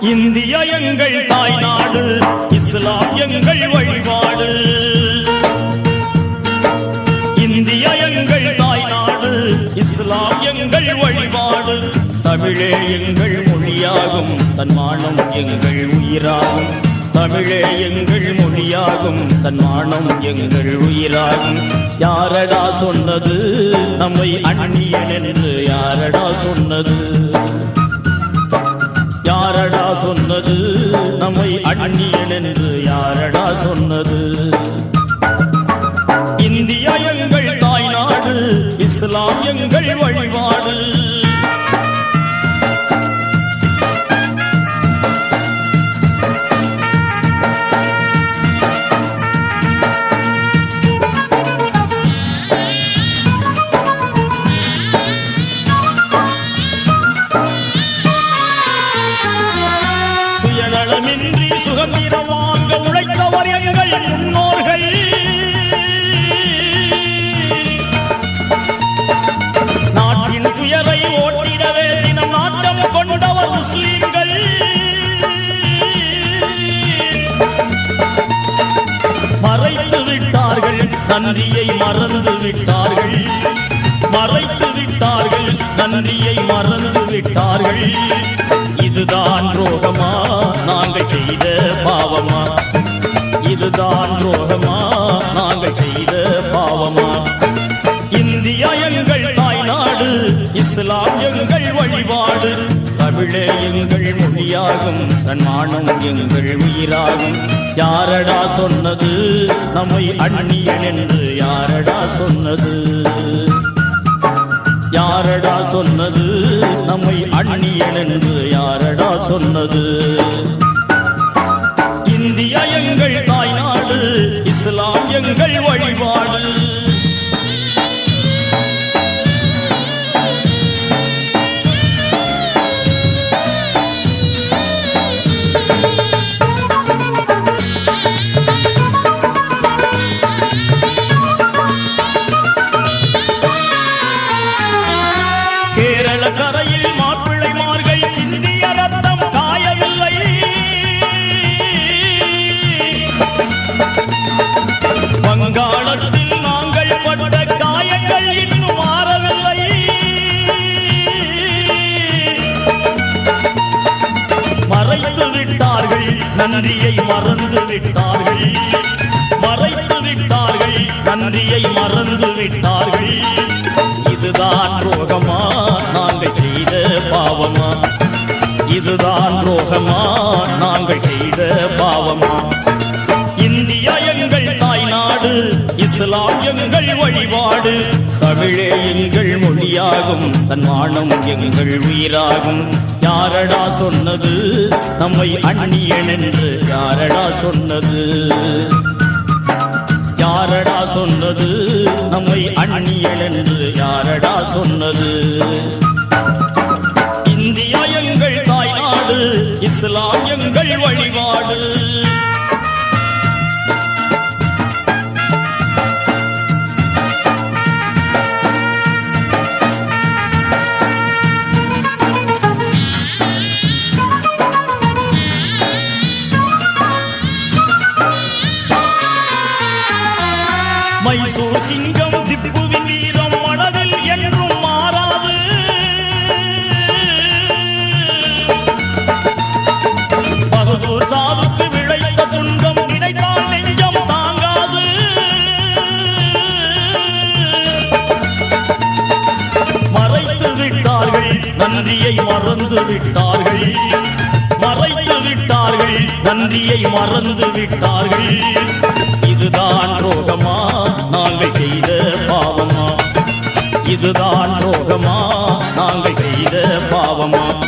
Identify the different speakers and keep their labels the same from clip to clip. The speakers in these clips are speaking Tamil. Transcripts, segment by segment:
Speaker 1: இந்தியா எங்கள் தாய் நாடு இஸ்லாம் எங்கள் வழிபாடு. இந்தியா எங்கள் தாய் நாடு இஸ்லாம் எங்கள் வழிபாடு. தமிழே எங்கள் மொழியாகும் தன்மானம் எங்கள் உயிராகும். தமிழே எங்கள் மொழியாகும் தன்மானம் எங்கள் உயிராகும். யாரடா சொன்னது நம்மை அந்நியன் என்று? யாரடா சொன்னது? யாரடா சொன்னது. நம்மை அந்நியன் என்று யாரடா சொன்னது? இந்தியா எங்கள் தாய்நாடு இஸ்லாம் எங்கள் வழிபாடு. நன்றியை மறந்து விட்டார்கள். மறைத்து விட்டார்கள் நன்றியை மறந்து விட்டார்கள். இதுதான் ரோகமா நாங்கள் செய்த பாவமா? இதுதான் ரோகமா நாங்கள் செய்த பாவமா? இந்தியா எங்கள் தாய்நாடு இஸ்லாம் எங்கள் வழிபாடு தமிழே எங்கள் மொழியாகும் தன்மானம் எங்கள் உயிராகும். யாரடா சொன்னது? நம்மை அந்நியன் என்று யாரடா சொன்னது? யாரடா சொன்னது? நம்மை அந்நியன் என்று யாரடா சொன்னது? இந்தியா எங்கள் தாய்நாடு இஸ்லாம் எங்கள் வழிபாடு. நன்றியை மறந்து விட்டார்கள். மறைத்து விட்டார்கள். நன்றியை மறந்து விட்டார்கள். இதுதான் ரோகமா நாங்கள் செய்த பாவமா? இதுதான் ரோகமா நாங்கள் செய்த பாவமா? மொழியாகும் தன்மானம் எங்கள் உயிராகும். யாரடா சொன்னது? நம்மை அந்நியன் என்று யாரடா சொன்னது? யாரடா சொன்னது? நம்மை அந்நியன் என்று யாரடா சொன்னது? இந்தியா எங்கள் தாய்நாடு இஸ்லாம் எங்கள் வழிபாடு. நன்றியை மறந்து விட்டார்கள். மறைத்து விட்டார்கள். நன்றியை மறந்து விட்டார்கள். இதுதான் ரோகமா? நாங்கள் செய்த பாவமா? இதுதான் ரோகமா? நாங்கள் செய்த பாவமா?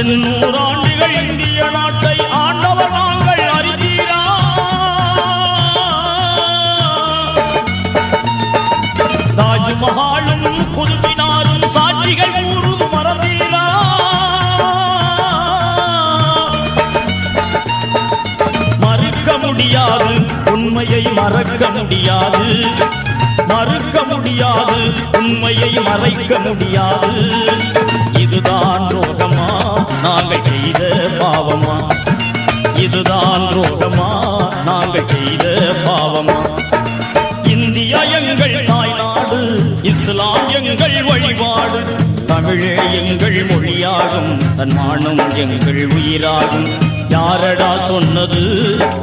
Speaker 1: எண்ணூறாண்டுகள் இந்திய நாட்டை ஆண்டவர் நாங்கள் அறிந்தீரா? தாஜ்மஹாலும் குதுமினாரும் சாட்சிகள் ஊரும் மறந்தீரா? மறுக்க முடியாது உண்மையை மறக்க முடியாது. மறுக்க முடியாது உண்மையை மறைக்க முடியாது. இதுதான் லோகமா நாங்கள் செய்த பாவமா? இதுதான் ரோகமா நாங்கள் செய்த பாவமா? இந்தியா எங்கள் தாய்நாடு இஸ்லாம் எங்கள் வழிபாடு. தமிழே எங்கள் மொழியாகும் தன்மானம் எங்கள் உயிராகும். யாரடா சொன்னது?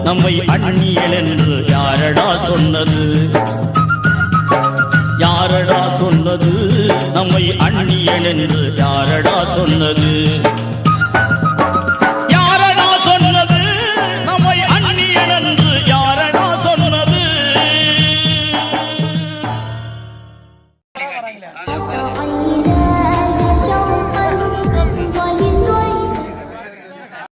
Speaker 1: நம்மை அந்நியல் என்று யாரடா சொன்னது? யாரடா சொன்னது? நம்மை அந்நியல் என்று யாரடா சொன்னது?